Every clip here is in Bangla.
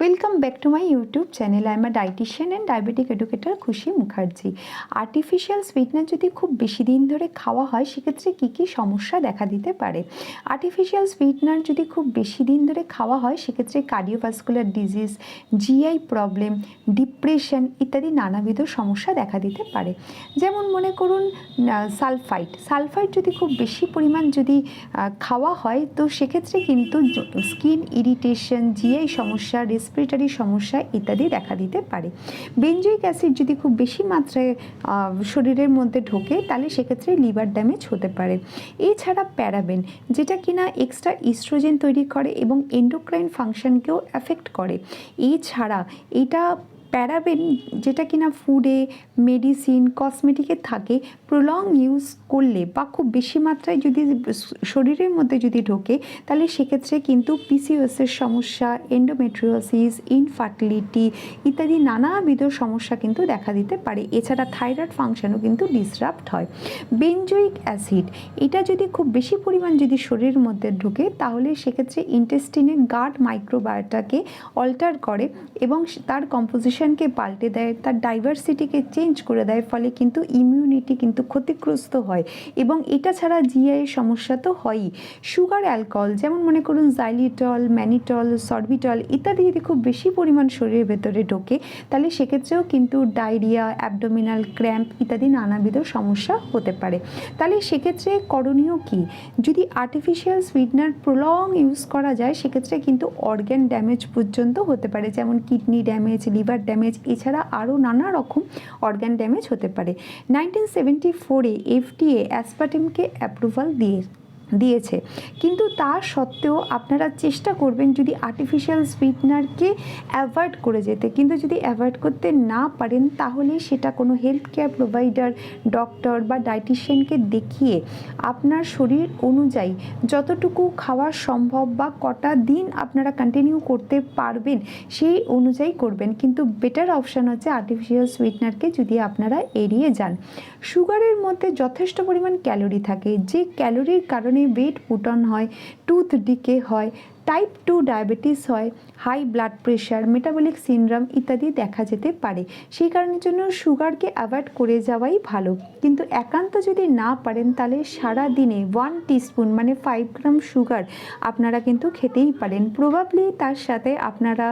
Welcome back to my YouTube channel I am uh and diabetic educator Khushi Mukherjee artificial sweetener যদি খুব বেশি দিন ধরে খাওয়া হয়, সেক্ষেত্রে কী কী সমস্যা দেখা দিতে পারে? আর্টিফিশিয়াল সুইটনার যদি খুব বেশি দিন ধরে খাওয়া হয়, সেক্ষেত্রে cardiovascular disease GI problem depression ইত্যাদি নানাবিধ সমস্যা দেখা দিতে পারে। যেমন মনে করুন সালফাইড সালফাইড যদি খুব বেশি পরিমাণ যদি খাওয়া হয়, তো সেক্ষেত্রে কিন্তু স্কিন ইরিটেশন জিআই সমস্যা রেসপিরেটরি সমস্যা ইত্যাদি দেখা দিতে পারে। বেঞ্জয়িক অ্যাসিড যদি খুব বেশি মাত্রায় শরীরের মধ্যে ঢোকে, তাহলে সেক্ষেত্রে লিভার ড্যামেজ হতে পারে। এছাড়া প্যারাবেন, যেটা কিনা এক্সট্রা ইস্ট্রোজেন তৈরি করে এবং এন্ডোক্রাইন ফাংশনকেও অ্যাফেক্ট করে। এছাড়া এটা প্যারাবেন যেটা কিনা ফুডে মেডিসিন কসমেটিকে থাকে প্রলং ইউজ করলে বা খুব বেশি মাত্রায় যদি শরীরের মধ্যে যদি ঢোকে, তাহলে সেক্ষেত্রে কিন্তু পিসিওএসের সমস্যা এন্ডোমেট্রিওসিস ইনফার্টিলিটি ইত্যাদি নানাবিধ সমস্যা কিন্তু দেখা দিতে পারে। এছাড়া থাইরয়েড ফাংশনও কিন্তু ডিসরাপ্ট হয়। বেঞ্জয়িক অ্যাসিড এটা যদি খুব বেশি পরিমাণ যদি শরীরের মধ্যে ঢোকে, তাহলে সেক্ষেত্রে ইন্টেস্টিনের গার্ড মাইক্রোবায়োটাকে অল্টার করে এবং তার কম্পোজিশনকে পাল্টে দেয়, তার ডাইভার্সিটিকে চেঞ্জ করে দেয়, ফলে কিন্তু ইমিউনিটি কিন্তু ক্ষতিগ্রস্ত হয়। এবং এটা ছাড়া জিআই সমস্যা তো হয়ই। সুগার অ্যালকোহল যেমন মনে করুন জাইলিটল ম্যানিটল সরবিটল ইত্যাদি যদি খুব বেশি পরিমাণ শরীরের ভেতরে ঢোকে, তাহলে সেক্ষেত্রেও কিন্তু ডায়রিয়া অ্যাবডোমিনাল ক্র্যাম্প ইত্যাদি নানাবিধ সমস্যা হতে পারে। তাহলে সেক্ষেত্রে করণীয় কি? যদি আর্টিফিশিয়াল সুইটনার প্রলং ইউজ করা যায়, সেক্ষেত্রে কিন্তু অর্গ্যান ড্যামেজ পর্যন্ত হতে পারে, যেমন কিডনি ড্যামেজ লিভার ড্যামেজ এছাড়া আরও নানা রকম অর্গ্যান ড্যামেজ হতে পারে। নাইনটিন সেভেন্টি ফোরে এফডিএ অ্যাসপাটিমকে অ্যাপ্রুভাল দিয়ে দিয়েছে। কিন্তু তা সত্ত্বেও আপনারা চেষ্টা করবেন যদি আর্টিফিশিয়াল সুইটনারকে অ্যাভয়েড করে যেতে। কিন্তু যদি অ্যাভয়েড করতে না পারেন, তাহলে সেটা কোনো হেলথ কেয়ার প্রোভাইডার ডক্টর বা ডাইটিশিয়ানকে দেখিয়ে আপনার শরীর অনুযায়ী যতটুকু খাওয়া সম্ভব বা কটা দিন আপনারা কন্টিনিউ করতে পারবেন, সেই অনুযায়ী করবেন। কিন্তু বেটার অপশান হচ্ছে আর্টিফিশিয়াল সুইটনারকে যদি আপনারা এড়িয়ে যান। সুগারের মধ্যে যথেষ্ট পরিমাণ ক্যালোরি থাকে। যে ক্যালোরির কারণে ওয়েট পুটন হয় টুথ ডিকে হয় টাইপ টু ডায়াবেটিস হয় high blood pressure metabolic syndrome ইত্যাদি দেখা যেতে পারে। সেই কারণের জন্য সুগারকে অ্যাভয়েড করে যাওয়াই ভালো। কিন্তু একান্ত যদি না পারেন, তাহলে সারা দিনে ওয়ান টিস্পুন মানে ফাইভ গ্রাম সুগার আপনারা কিন্তু খেতেই পারেন। প্রবাবলি তার সাথে আপনারা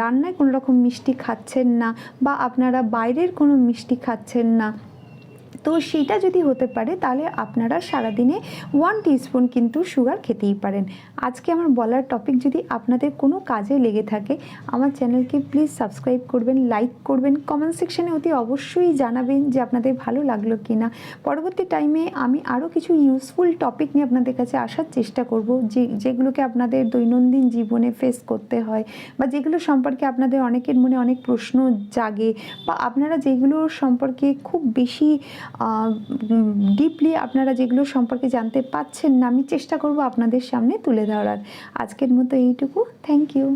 রান্নায় কোনো রকম মিষ্টি খাচ্ছেন না বা আপনারা বাইরের কোনো মিষ্টি খাচ্ছেন না। তো সেটা যদি হতে পারে, তাহলে আপনারা সারাদিনে ওয়ান টিস্পুন কিন্তু সুগার খেতেই পারেন। আজকে আমার বলার টপিক যদি আপনাদের কোনো কাজে লেগে থাকে, আমার চ্যানেলকে প্লিজ সাবস্ক্রাইব করবেন লাইক করবেন কমেন্ট সেকশানে অতি অবশ্যই জানাবেন যে আপনাদের ভালো লাগল কি না পরবর্তী টাইমে আমি আরও কিছু ইউজফুল টপিক নিয়ে আপনাদের কাছে আসার চেষ্টা করব, যে, যেগুলোকে আপনাদের দৈনন্দিন জীবনে ফেস করতে হয়, বা যেগুলো সম্পর্কে আপনাদের অনেকের মনে অনেক প্রশ্ন জাগে, বা আপনারা যেগুলো সম্পর্কে খুব বেশি ডিপলি আপনারা যেগুলো সম্পর্কে জানতে পাচ্ছেন না, আমি চেষ্টা করব আপনাদের সামনে তুলে ধরার। আজকের মতো এইটুকু। Thank you